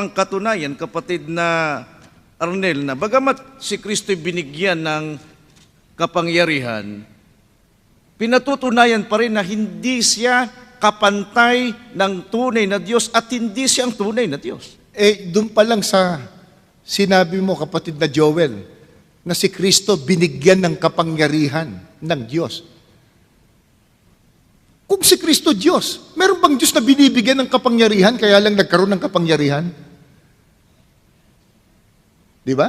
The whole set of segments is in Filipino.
ang katunayan, kapatid na Arnel, na bagamat si Kristo'y binigyan ng kapangyarihan, pinatutunayan pa rin na hindi siya kapantay ng tunay na Diyos at hindi siya ang tunay na Diyos. Eh, doon pa lang sa sinabi mo, kapatid na Joel, na si Kristo binigyan ng kapangyarihan ng Diyos. Kung si Kristo Diyos, meron bang Diyos na binibigyan ng kapangyarihan kaya lang nagkaroon ng kapangyarihan? Di ba?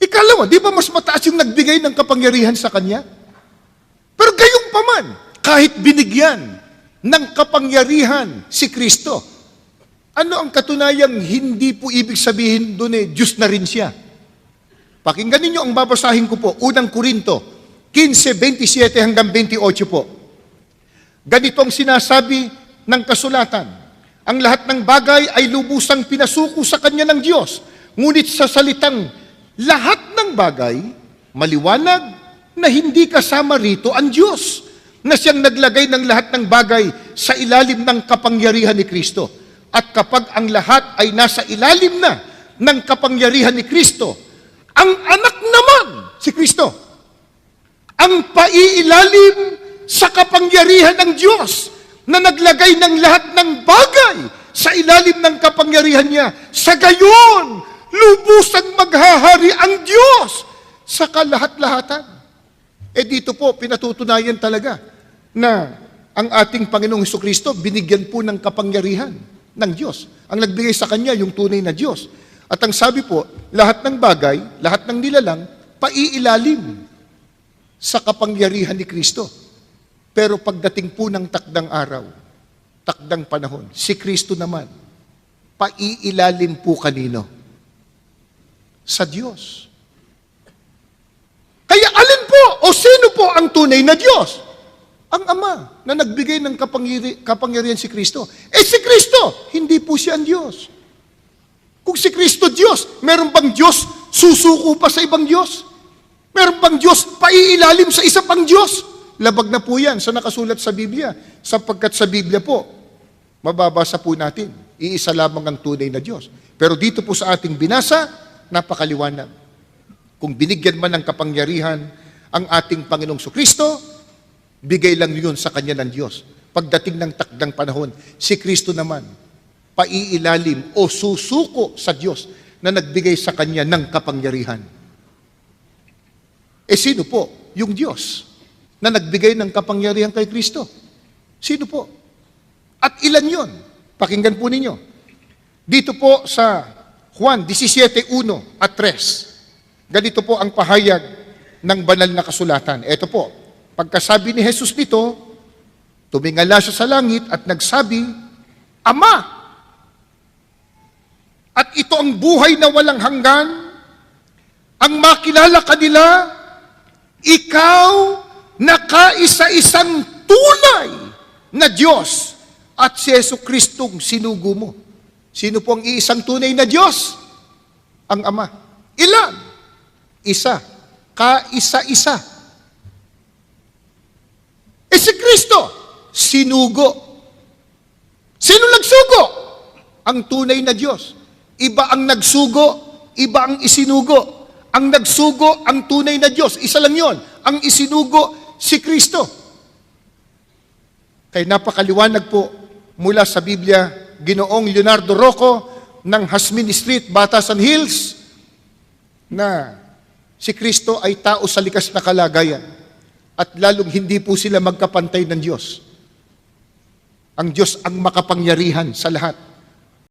Ikala mo, di ba mas mataas yung nagbigay ng kapangyarihan sa Kanya? Pero gayong paman, kahit binigyan ng kapangyarihan si Kristo, ano ang katunayang hindi po ibig sabihin doon eh, Diyos na rin siya? Pakinggan ninyo ang babasahin ko po, unang Korinto, 15, 27 hanggang 28 po. Ganito ang sinasabi ng kasulatan. Ang lahat ng bagay ay lubusang pinasuko sa kanya ng Diyos. Ngunit sa salitang lahat ng bagay, maliwanag na hindi kasama rito ang Diyos na siyang naglagay ng lahat ng bagay sa ilalim ng kapangyarihan ni Kristo. At kapag ang lahat ay nasa ilalim na ng kapangyarihan ni Kristo, ang anak naman, si Kristo, ang paiilalim sa kapangyarihan ng Diyos na naglagay ng lahat ng bagay sa ilalim ng kapangyarihan niya. Sa gayon, lubusang maghahari ang Diyos sa kalahat-lahatan. Eh dito po, pinatutunayan talaga na ang ating Panginoong Heso Kristo binigyan po ng kapangyarihan ng Diyos. Ang nagbigay sa Kanya, yung tunay na Diyos. At ang sabi po, lahat ng bagay, lahat ng nilalang, paiilalim sa kapangyarihan ni Kristo. Pero pagdating po ng takdang araw, takdang panahon, si Kristo naman, paiilalim po kanino? Sa Diyos. Kaya alin po o sino po ang tunay na Diyos? Ang Ama na nagbigay ng kapangyari, kapangyarihan si Kristo. Eh si Kristo, hindi po siya ang Diyos. Kung si Kristo Diyos, meron bang Diyos susuko pa sa ibang Diyos? Meron bang Diyos paiilalim sa isa pang Diyos? Labag na po yan sa nakasulat sa Biblia. Sapagkat sa Biblia po, mababasa po natin, iisa lamang ang tunay na Diyos. Pero dito po sa ating binasa, napakaliwanag. Kung binigyan man ng kapangyarihan ang ating Panginoong Kristo, bigay lang yun sa Kanya ng Diyos. Pagdating ng takdang panahon, si Kristo naman, paiilalim o susuko sa Diyos na nagbigay sa Kanya ng kapangyarihan. Eh sino po? Yung Diyos na nagbigay ng kapangyarihan kay Kristo. Sino po? At ilan yon? Pakinggan po ninyo. Dito po sa Juan 17.1 at 3, ganito po ang pahayag ng banal na kasulatan. Ito po, pagkasabi ni Jesus nito, tumingala siya sa langit at nagsabi, Ama! At ito ang buhay na walang hanggan, ang makilala kanila, ikaw na kaisa-isang tunay na Diyos at si Yesu Kristong sinugo mo. Sino po ang iisang tunay na Diyos? Ang Ama. Ilan? Isa. Kaisa-isa. Eh si Kristo, sinugo. Sino nagsugo? Ang tunay na Diyos. Iba ang nagsugo, iba ang isinugo. Ang nagsugo, ang tunay na Diyos. Isa lang yon. Ang isinugo, si Kristo. Kaya napakaliwanag po mula sa Biblia, Ginoong Leonardo Rocco ng Hasmin Street, Batasan Hills, na si Kristo ay tao sa likas na kalagayan at lalong hindi po sila magkapantay ng Diyos. Ang Diyos ang makapangyarihan sa lahat.